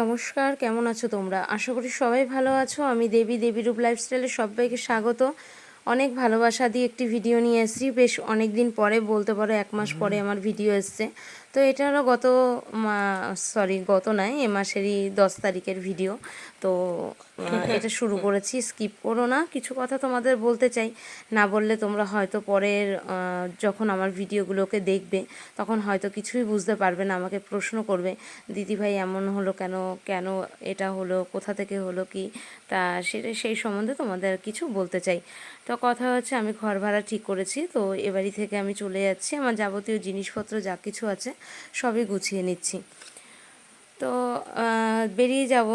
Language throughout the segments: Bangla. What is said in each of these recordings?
নমস্কার, কেমন আছো তোমরা? আশা করি সবাই ভালো আছো। আমি দেবী দেবী রূপ লাইফস্টাইলে সবাইকে স্বাগত। অনেক ভালোবাসা দিয়ে একটি ভিডিও নিয়ে এসেছি। বেশ অনেক দিন পরে, বলতে পারো এক মাস পরে আমার ভিডিও এসছে। তো এটা হলো গত সরি গত নয় এ মাসেরই দশ তারিখের ভিডিও তো এটা শুরু করেছি স্কিপ করো না। কিছু কথা তোমাদের বলতে চাই। না বললে তোমরা হয়তো পরের যখন আমার ভিডিওগুলোকে দেখবে তখন হয়তো কিছুই বুঝতে পারবে না আমাকে প্রশ্ন করবে দিদিভাই এমন হলো কেন? কেন এটা হলো? কোথা থেকে হলো কি? তা সেটা সেই সম্বন্ধে তোমাদের কিছু বলতে চাই। তো কথা হচ্ছে আমি ঘর ভাড়া ঠিক করেছি তো এ বাড়ি থেকে আমি চলে যাচ্ছি। আমার যাবতীয় জিনিসপত্র যা কিছু আছে সবই গুছিয়ে নিচ্ছি। তো বেরিয়ে যাব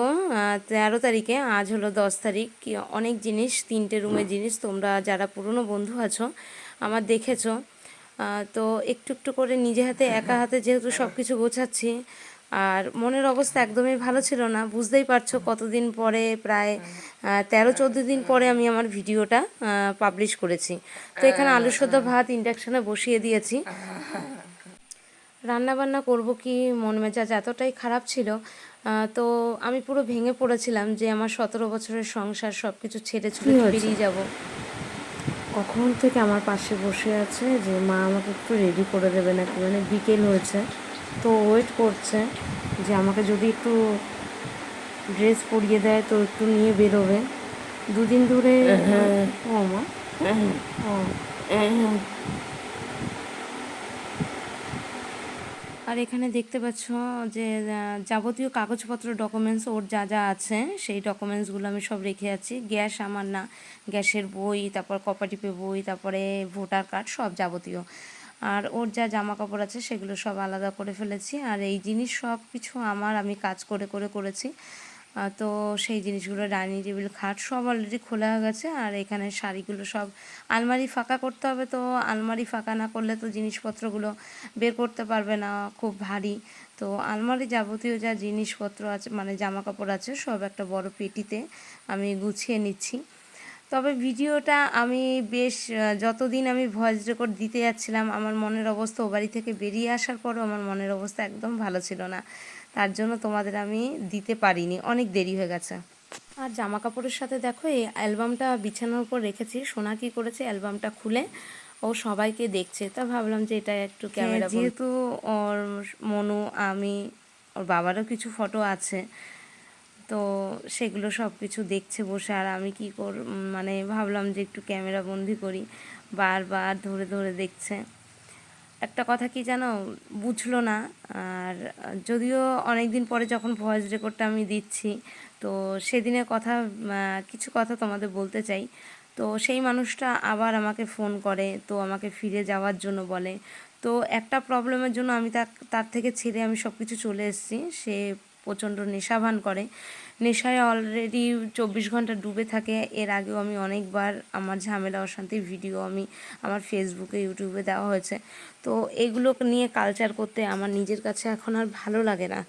তেরো তারিখে, আজ হলো দশ তারিখ। কি, অনেক জিনিস, তিনটে রুমের জিনিস, তোমরা যারা পুরনো বন্ধু আছো, আমার দেখেছ। তো একটু একটু করে নিজে হাতে, একা হাতে যেহেতু সব কিছু গোছাচ্ছি, আর মনের অবস্থা একদমই ভালো ছিল না, বুঝতেই পারছ কতদিন পরে প্রায় তেরো চোদ্দ দিন পরে আমি আমার ভিডিওটা পাবলিশ করেছি। তো এখানে আলু সদ্য ভাত ইন্ডাকশানে বসিয়ে দিয়েছি। রান্না বান্না করব কি মন মেজাজ এতটাই খারাপ ছিল তো আমি পুরো ভেঙে পড়েছিলাম যে আমার সতেরো বছরের সংসার সব কিছু ছেড়ে ছুড়ে বেরিয়ে যাব। কখন থেকে আমার পাশে বসে আছে যে মা আমাকে একটু রেডি করে দেবে নাকি? মানে বিকেল হয়েছে তো ওয়েট করছে যে আমাকে যদি একটু ড্রেস পরিয়ে দেয় তো একটু নিয়ে বেরোবে। দুদিন ধরে ও মা। ও। আর এখানে দেখতে পাচ্ছ যে যাবতীয় কাগজপত্র ডকুমেন্টস ওর যা যা আছে, সেই ডকুমেন্টসগুলো আমি সব রেখে আছি। গ্যাস আমার না। গ্যাসের বই, তারপর কপাটিপে বই, তারপরে ভোটার কার্ড সব যাবতীয়। আর ওর যা জামা কাপড় আছে, সেগুলো সব আলাদা করে ফেলেছি। আর এই জিনিস সব কিছু আমার, আমি কাজ করে করে করেছি। তো সেই জিনিসগুলো ডাইনিং টেবিল, খাট সব অলরেডি খোলা হয়ে গেছে। আর এখানে শাড়িগুলো সব আলমারি ফাঁকা করতে হবে তো, আলমারি ফাঁকা না করলে তো জিনিসপত্রগুলো বের করতে পারবে না, খুব ভারী। তো আলমারি যাবতীয় যা জিনিসপত্র আছে মানে জামা কাপড় আছে, সব একটা বড় পেটিতে আমি গুছিয়ে নিচ্ছি। তবে ভিডিওটা আমি বেশ যতদিন আমি ভয়েস রেকর্ড দিতে যাচ্ছিলাম, আমার মনের অবস্থা ও বাড়ি থেকে বেরিয়ে আসার পরও আমার মনের অবস্থা একদম ভালো ছিল না। তার জন্য তোমাদের আমি দিতে পারিনি। অনেক দেরি হয়ে গেছে। আর জামা কাপড়ের সাথে দেখো এই অ্যালবামটা বিছানার উপর রেখেছি। সোনা কি করেছে? অ্যালবামটা খুলে ও সবাইকে দেখছে। তা ভাবলাম যে এটা একটু ক্যামেরা যেহেতু ওর মনু আমি ওর বাবারও কিছু ফটো আছে তো সেগুলো সব কিছু দেখছে বসে। আর আমি কি কর মানে ভাবলাম যে একটু ক্যামেরা বন্দি করি। বারবার ধরে ধরে দেখছে। একটা কথা কি জানো? বুঝলো না। আর যদিও অনেক দিন পরে যখন ভয়েস রেকর্ডটা আমি দিচ্ছি, তো সেদিনের কথা কিছু কথা তোমাদের বলতে চাই। তো সেই মানুষটা আবার আমাকে ফোন করে, তো আমাকে ফিরে যাওয়ার জন্য বলে। তো একটা প্রবলেমের জন্য আমি তার থেকে ছেড়ে আমি সব কিছু চলে এসেছি। সে প্রচণ্ড নেশাভান করে। নেশায় অলরেডি চব্বিশ ঘণ্টা ডুবে থাকে। এর আগেও আমি অনেকবার আমার ঝামেলা, অশান্তির ভিডিও আমি আমার ফেসবুকে ইউটিউবে দেওয়া হয়েছে। তো এগুলো নিয়ে কালচার করতে আমার নিজের কাছে এখন আর ভালো লাগে না।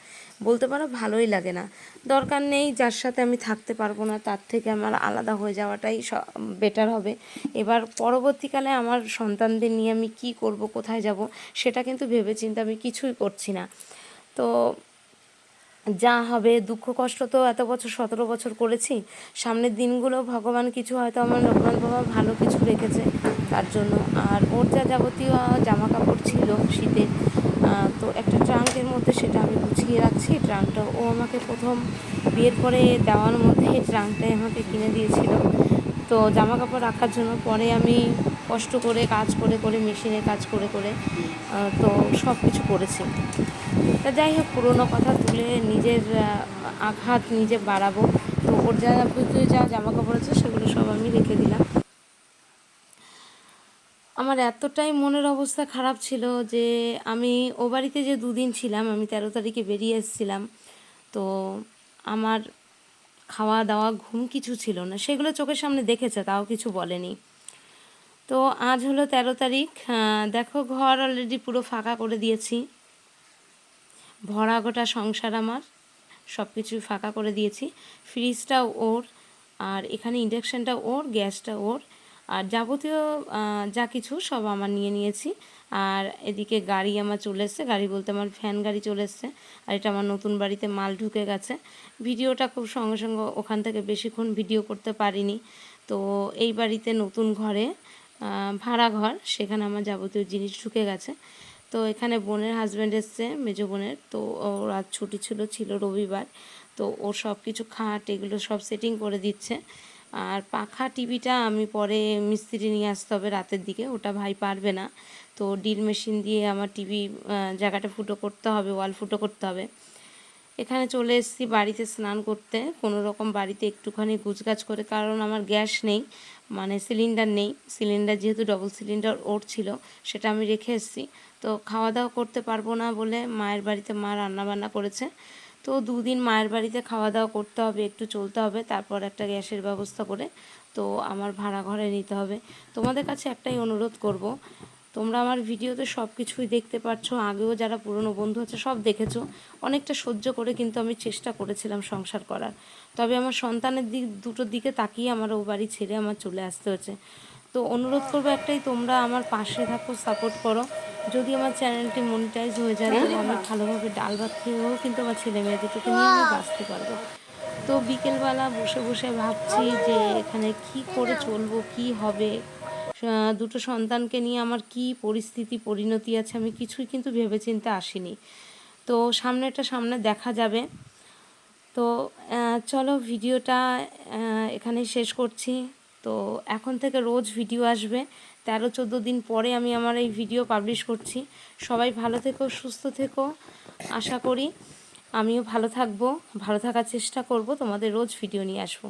বলতে পারো ভালোই লাগে না। দরকার নেই যার সাথে আমি থাকতে পারব না, তার থেকে আমার আলাদা হয়ে যাওয়াটাই বেটার হবে। এবার পরবর্তীকালে আমার সন্তানদের নিয়ে আমি কি করব, কোথায় যাব, সেটা কিন্তু ভেবেচিন্তে আমি কিছুই করছি না। তো যা হবে দুঃখ কষ্ট তো এত বছর সতেরো বছর করেছি। সামনের দিনগুলো ভগবান কিছু হয়তো আমার লোকনাথ বাবা ভালো কিছু রেখেছে তার জন্য। আর ওর যা যাবতীয় জামা কাপড় ছিল আহ, তো একটা ট্রাঙ্কের মধ্যে সেটা আমি গুছিয়ে রাখছি। ট্রাঙ্কটা ও আমাকে প্রথম বিয়ের পরে দেওয়ার মধ্যে এই ট্রাঙ্কটাই আমাকে কিনে দিয়েছিল। তো জামা কাপড় রাখার জন্য পরে আমি কষ্ট করে কাজ করে করে মেশিনে কাজ করে করে তো সব কিছু করেছি। তা যাই হোক, পুরোনো কথা তুলে নিজের আঘাত নিজে বাড়াবো। তো ওর যা যাবতীয় যা জামা কাপড় আছে, সেগুলো সব আমি রেখে দিলাম। আমার এতটাই মনের অবস্থা খারাপ ছিল যে আমি, ও বাড়িতে যে দুদিন ছিলাম, আমি তেরো তারিখে বেরিয়ে এসেছিলাম। তো আমার খাওয়া দাওয়া ঘুম কিছু ছিল না। সেগুলো চোখের সামনে দেখেছে, তাও কিছু বলেনি। তো আজ হলো তেরো তারিখ। দেখো, ঘর অলরেডি পুরো ফাঁকা করে দিয়েছি। ভরা গোটা সংসার আমার। সব কিছু ফাঁকা করে দিয়েছি। ফ্রিজটাও ওর, আর এখানে ইন্ডাকশানটা ওর, গ্যাসটা ওর। আর যাবতীয় যা কিছু সব আমার নিয়ে নিয়েছি। আর এদিকে গাড়ি আমার চলে এসছে। গাড়ি বলতে আমার ফ্যান গাড়ি চলে এসছে। আর এটা আমার নতুন বাড়িতে মাল ঢুকে গেছে। ভিডিওটা খুব সঙ্গে সঙ্গে ওখান থেকে বেশিক্ষণ ভিডিও করতে পারিনি। তো এই বাড়িতে নতুন ঘরে ভাড়া ঘর, সেখানে আমার যাবতীয় জিনিস ঢুকে গেছে। তো এখানে বোনের হাজব্যান্ড এসছে, মেজো বোনের। তো ওর আজ ছুটি ছিল ছিল রবিবার। তো ওর সব কিছু খাট এগুলো সব সেটিং করে দিচ্ছে। আর পাখা টিভিটা আমি পরে মিস্ত্রি নিয়ে আসতে হবে রাতের দিকে, ওটা ভাই পারবে না। তো ডিল মেশিন দিয়ে আমার টিভি জায়গাটা ফুটো করতে হবে ওয়াল ফুটো করতে হবে। এখানে চলে এসেছি বাড়িতে স্নান করতে। কোনো রকম বাড়িতে একটুখানি গুছগাছ করে, কারণ আমার গ্যাস নেই মানে সিলিন্ডার নেই। সিলিন্ডার যেহেতু ডবল সিলিন্ডার ওর ছিল, সেটা আমি রেখে এসেছি। তো খাওয়া দাওয়া করতে পারব না বলে মায়ের বাড়িতে মা রান্না বান্না করেছে। তো দুদিন মায়ের বাড়িতে খাওয়া দাওয়া করতে হবে, একটু চলতে হবে, তারপর একটা গ্যাসের ব্যবস্থা করে তো আমার ভাড়া ঘরে নিতে হবে। তোমাদের কাছে একটাই অনুরোধ করব তোমরা আমার ভিডিওতে সব কিছুই দেখতে পাচ্ছ আগেও যারা পুরনো বন্ধু আছে সব দেখেছ। অনেকটা সহ্য করে কিন্তু আমি চেষ্টা করেছিলাম সংসার করার। তবে আমার সন্তানের দিক দুটোর দিকে তাকিয়ে আমার ও বাড়ি ছেড়ে আমার চলে আসতে হয়েছে। তো অনুরোধ করব একটাই তোমরা আমার পাশে থাকো সাপোর্ট করো। যদি আমার চ্যানেলটি মনিটাইজ হয়ে যায় তো আমি ভালোভাবে ডাল ভাত খেয়েও কিন্তু আমার ছেলে মেয়ে দুটোকে নিয়ে আমি বাঁচতে পারব। তো বিকেলবেলা বসে বসে ভাবছি যে এখানে কি করে চলবো কি হবে? দুটো সন্তানকে নিয়ে আমার কি পরিস্থিতি পরিণতি আছে আমি কিছুই কিন্তু ভেবেচিন্তে আসিনি। তো সামনেটা সামনে দেখা যাবে। তো চলো ভিডিওটা আহ, এখানেই শেষ করছি। তো এখন থেকে রোজ ভিডিও আসবে। তেরো চোদ্দ দিন পরে আমি আমার এই ভিডিও পাবলিশ করছি। সবাই ভালো থেকো সুস্থ থেকো আশা করি। আমিও ভালো থাকব ভালো থাকার চেষ্টা করব। তোমাদের রোজ ভিডিও নিয়ে আসব।